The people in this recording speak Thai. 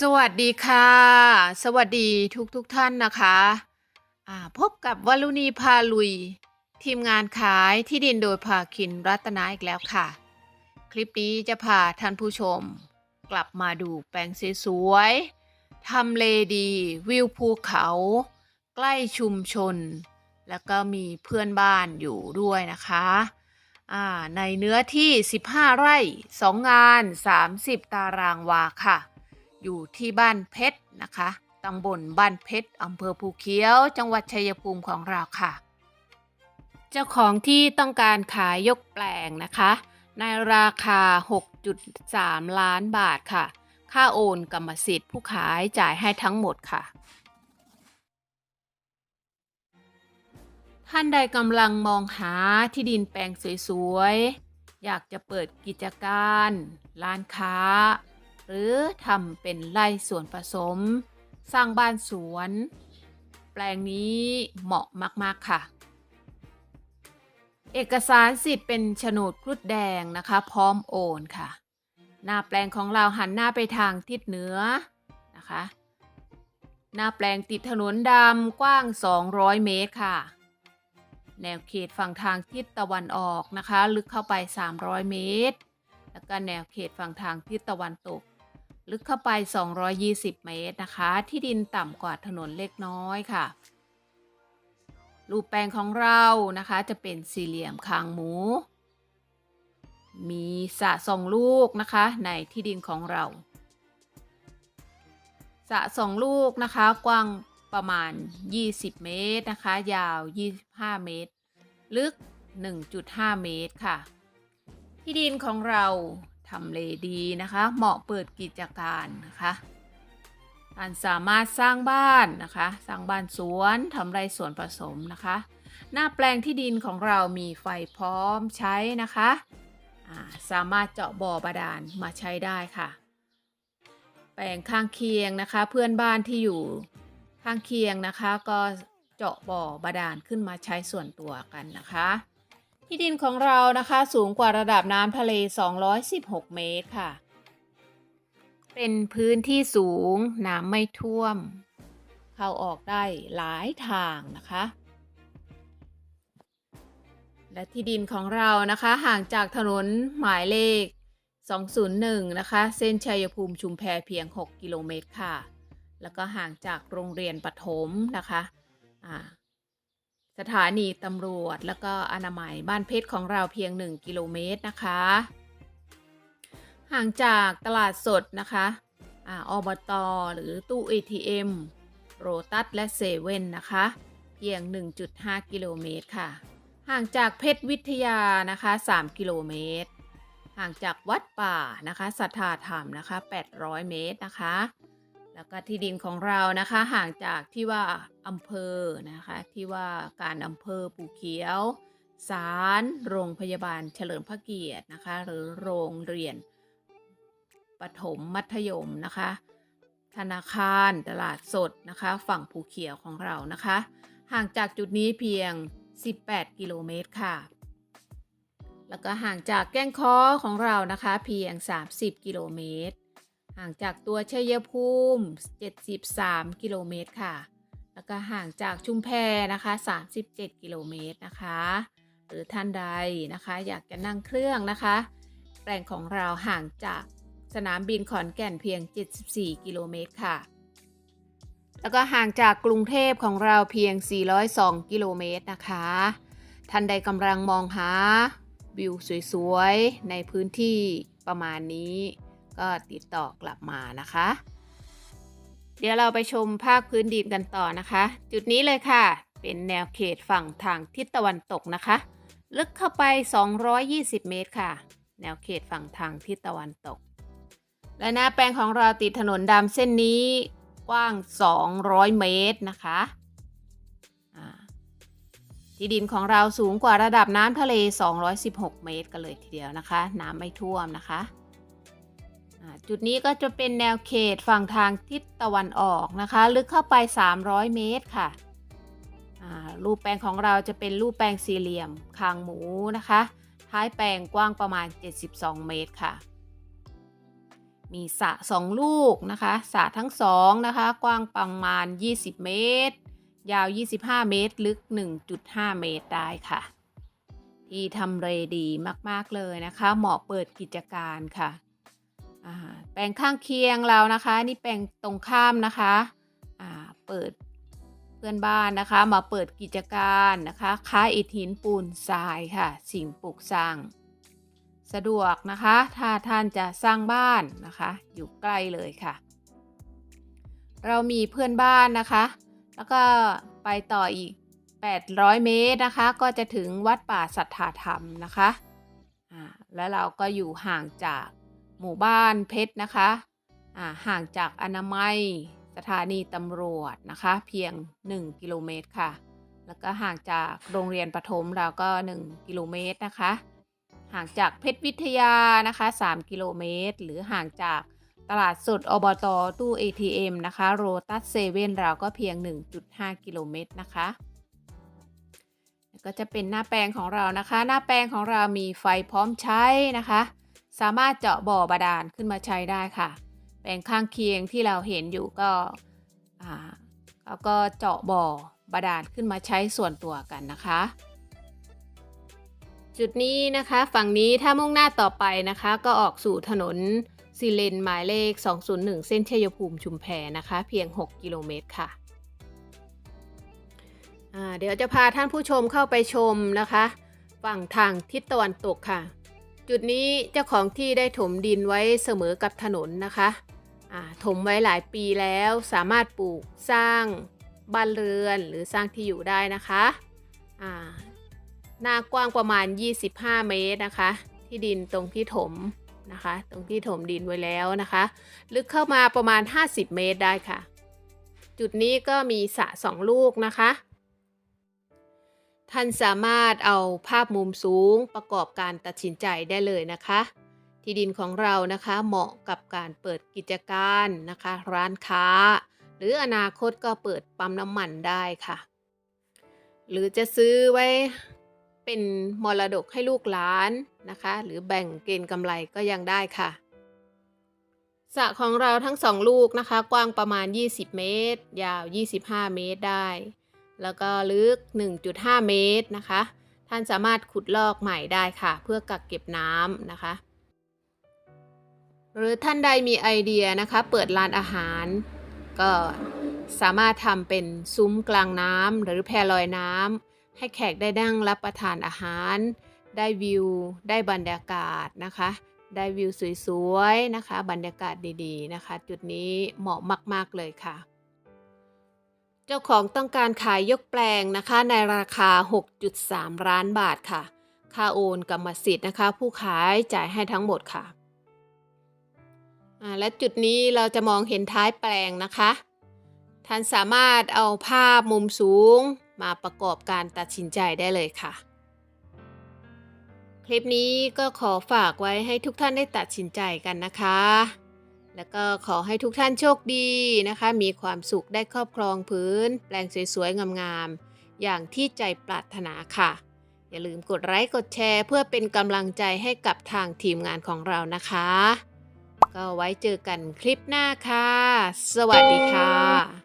สวัสดีค่ะ สวัสดีทุกทุกท่านนะคะพบกับวลุณีพาลุย ทีมงานขายที่ดินโดยภาคินรัตนาอีกแล้วค่ะ คลิปนี้จะพาท่านผู้ชม กลับมาดูแปลงสวยๆทำเลดี วิวภูเขา ใกล้ชุมชน แล้วก็มีเพื่อนบ้านอยู่ด้วยนะคะในเนื้อที่ 15 ไร่ 2 งาน 30 ตารางวาค่ะ อยู่ที่บ้านเพชรนะคะตำบลบ้านเพชรอำเภอภูเขียว จังหวัดชัยภูมิของเราค่ะ เจ้าของที่ต้องการขายยกแปลงนะคะ ในราคา 6.3 ล้านบาทค่ะ ค่าโอนกรรมสิทธิ์ผู้ขายจ่ายให้ทั้งหมดค่ะ ท่านใดกำลังมองหาที่ดินแปลงสวยๆ อยากจะเปิดกิจการ ร้านค้า หรือทำเป็นไร่สวนผสม สร้างบ้านสวน แปลงนี้เหมาะมากๆค่ะ เอกสารสิทธิ์เป็นโฉนดครุฑแดงนะคะ พร้อมโอนค่ะ หน้าแปลงของเราหันหน้าไปทางทิศเหนือนะคะ หน้าแปลงติดถนนดำกว้าง 200 เมตรค่ะ แนวเขตฝั่งทางทิศตะวันออกนะคะ ลึกเข้าไป 300 เมตรแล้วก็แนวเขตฝั่งทางทิศตะวันตก ลึกเข้าไป 220 เมตรนะคะ ที่ดินต่ำกว่าถนนเล็กน้อยค่ะรูปแปลงของเรานะคะจะเป็นสี่เหลี่ยมคางหมู มีสะสองลูกนะคะในที่ดินของเรา สะสองลูกนะคะกว้างประมาณ 20 เมตรนะคะ ยาว 25 เมตร ลึก 1.5 เมตรค่ะ ที่ดินของเรา ทำเลดีนะคะ เหมาะเปิดกิจการนะคะท่านสามารถสร้างบ้านนะคะ สร้างบ้านสวนทำไรสวนผสมนะคะ หน้าแปลงที่ดินของเรามีไฟพร้อมใช้นะคะาสามารถเจาะบ่อบาดาลมาใช้ได้ค่ะ แปลงข้างเคียงนะคะ เพื่อนบ้านที่อยู่ข้างเคียงนะคะ ก็เจาะบ่อบาดาลขึ้นมาใช้ส่วนตัวกันนะคะ ที่ดินของเรานะคะสูงกว่าระดับน้ำทะเล 216 เมตรค่ะ เป็นพื้นที่สูงน้ำไม่ท่วม เข้าออกได้หลายทางนะคะ และที่ดินของเรานะคะห่างจากถนนหมายเลข 201 นะคะ เส้นชัยภูมิชุมแพเพียง 6 กิโลเมตรค่ะ แล้วก็ห่างจากโรงเรียนปฐมนะคะอ่า สถานีตำรวจแล้วก็อนามัยบ้านเพชรของเราเพียง 1 กิโลเมตรนะคะ ห่างจากตลาดสดนะคะอาอบตหรือตู้ ATM โรตัสและเซเว่นนะคะ เพียง 1.5 กิโลเมตรค่ะ ห่างจากเพชรวิทยานะคะ 3 กิโลเมตร ห่างจากวัดป่านะคะสัทธาธรรมนะคะ 800 เมตรนะคะ แล้วก็ที่ดินของเรานะคะห่างจากที่ว่าอำเภอนะคะที่ว่าการอำเภอปูเขียวศาลโรงพยาบาลเฉลิมพระเกียรตินะคะ หรือโรงเรียนปฐมมัธยมนะคะ ธนาคารตลาดสดนะคะ ฝั่งภูเขียวของเรานะคะ ห่างจากจุดนี้เพียง 18 กิโลเมตรค่ะ แล้วก็ห่างจากแก้งค้อของเรานะคะ เพียง 30 กิโลเมตร ห่างจากตัวชัยภูมิ 73 กิโลเมตรค่ะ แล้วก็ห่างจากชุมแพนะคะ 37 กิโลเมตรนะคะ หรือท่านใดนะคะ อยากจะนั่งเครื่องนะคะ แปลงของเราห่างจากสนามบินขอนแก่นเพียง 74 กิโลเมตรค่ะ แล้วก็ห่างจากกรุงเทพของเราเพียง 402 กิโลเมตรนะคะ ท่านใดกำลังมองหาวิวสวยๆ ในพื้นที่ประมาณนี้ ก็ติดต่อกลับมานะคะ เดี๋ยวเราไปชมภาคพื้นดินกันต่อนะคะ จุดนี้เลยค่ะ เป็นแนวเขตฝั่งทางทิศตะวันตกนะคะ ลึกเข้าไป 220 เมตรค่ะ แนวเขตฝั่งทางทิศตะวันตก และหน้าแปลงของเราติดถนนดำเส้นนี้กว้าง 200 เมตรนะคะที่ดินของเราสูงกว่าระดับน้ำทะเล 216 เมตร กันเลยทีเดียวนะคะ น้ำไม่ท่วมนะคะ จุดนี้ก็จะเป็นแนวเขตฝั่งทางทิศตะวันออกนะคะ ลึกเข้าไป 300 เมตรค่ะรูปแปลงของเราจะเป็นรูปแปลงสี่เหลี่ยมคางหมูนะคะ ท้ายแปลงกว้างประมาณ 72 เมตรค่ะ มีสระสองลูกนะคะสระทั้งสองนะคะ กว้างประมาณ 20 เมตร ยาว 25 เมตร ลึก 1.5 เมตรได้ค่ะ ที่ทำเลดีมาก ๆ เลยนะคะ เหมาะเปิดกิจการค่ะ แปลงข้างเคียงเรานะคะ นี่แปลงตรงข้ามนะคะเปิดเพื่อนบ้านนะคะ มาเปิดกิจการนะคะค้าอิฐหินปูนทรายค่ะ สิ่งปลูกสร้าง สะดวกนะคะ ถ้าท่านจะสร้างบ้านนะคะ อยู่ใกล้เลยค่ะ เรามีเพื่อนบ้านนะคะ แล้วก็ไปต่ออีก 800 เมตรนะคะ ก็จะถึงวัดป่าสัทธาธรรมนะคะ แล้วเราก็อยู่ห่างจาก หมู่บ้านเพชรนะคะห่างจากอนามัยสถานีตำรวจนะคะ เพียง 1 กิโลเมตรค่ะ แล้วก็ห่างจากโรงเรียนประถมเราก็ 1 กิโลเมตรนะคะ ห่างจากเพชรวิทยานะคะ 3 กิโลเมตร หรือห่างจากตลาดสดอบตตู้ ATM นะคะโรตัสเซเว่นเราก็เพียง 1.5 กิโลเมตรนะคะก็จะเป็นหน้าแปลงของเรานะคะ หน้าแปลงของเรามีไฟพร้อมใช้นะคะ สามารถเจาะบ่อบาดาลขึ้นมาใช้ได้ค่ะ แปลงข้างเคียงที่เราเห็นอยู่ก็อ่าเขาก็เจาะบ่อบาดาลขึ้นมาใช้ส่วนตัวกันนะคะ จุดนี้นะคะฝั่งนี้ถ้ามุ่งหน้าต่อไปนะคะ ก็ออกสู่ถนนซีเลนหมายเลข 201 เส้นชัยภูมิชุมแพนะคะ เพียง 6 กิโลเมตรค่ะอ่าเดี๋ยวจะพาท่านผู้ชมเข้าไปชมนะคะ ฝั่งทางทิศตะวันตกค่ะ จุดนี้เจ้าของที่ได้ถมดินไว้เสมอกับถนนนะคะถมไว้หลายปีแล้วสามารถปลูกสร้างบ้านเรือนหรือสร้างที่อยู่ได้นะคะหน้ากว้างประมาณ 25 เมตรนะคะ ที่ดินตรงที่ถมนะคะ ตรงที่ถมดินไว้แล้วนะคะ ลึกเข้ามาประมาณ 50 เมตรได้ค่ะ จุดนี้ก็มีสระสองลูกนะคะ ท่านสามารถเอาภาพมุมสูงประกอบการตัดสินใจได้เลยนะคะ ที่ดินของเรานะคะเหมาะกับการเปิดกิจการนะคะ ร้านค้า หรืออนาคตก็เปิดปั๊มน้ำมันได้ค่ะ หรือจะซื้อไว้เป็นมรดกให้ลูกหลานนะคะ หรือแบ่งเกณฑ์กำไรก็ยังได้ค่ะสระของเราทั้งสองลูกนะคะ กว้างประมาณ 20 เมตร ยาว 25 เมตรได้ แล้วก็ลึก 1.5 เมตรนะคะ ท่านสามารถขุดลอกใหม่ได้ค่ะ เพื่อกักเก็บน้ำนะคะ หรือท่านใดมีไอเดียนะคะ เปิดร้านอาหาร ก็สามารถทำเป็นซุ้มกลางน้ำหรือแพลอยน้ำให้แขกได้นั่งรับประทานอาหาร ได้วิว ได้บรรยากาศนะคะ ได้วิวสวยๆนะคะ บรรยากาศดีๆนะคะ จุดนี้เหมาะมากๆเลยค่ะ เจ้าของต้องการขายยกแปลงนะคะในราคา 6.3 ล้านบาทค่ะ ค่าโอนกรรมสิทธิ์นะคะ ผู้ขายจ่ายให้ทั้งหมดค่ะและจุดนี้เราจะมองเห็นท้ายแปลงนะคะ ท่านสามารถเอาภาพมุมสูงมาประกอบการตัดสินใจได้เลยค่ะ คลิปนี้ก็ขอฝากไว้ให้ทุกท่านได้ตัดสินใจกันนะคะ แล้วก็ขอให้ทุกท่านโชคดีนะคะ มีความสุขได้ครอบครองพื้น แปลงสวยๆ งามๆ อย่างที่ใจปรารถนาค่ะ อย่าลืมกดไลค์กดแชร์ เพื่อเป็นกำลังใจให้กับทางทีมงานของเรานะคะ ก็ไว้เจอกันคลิปหน้าค่ะ สวัสดีค่ะ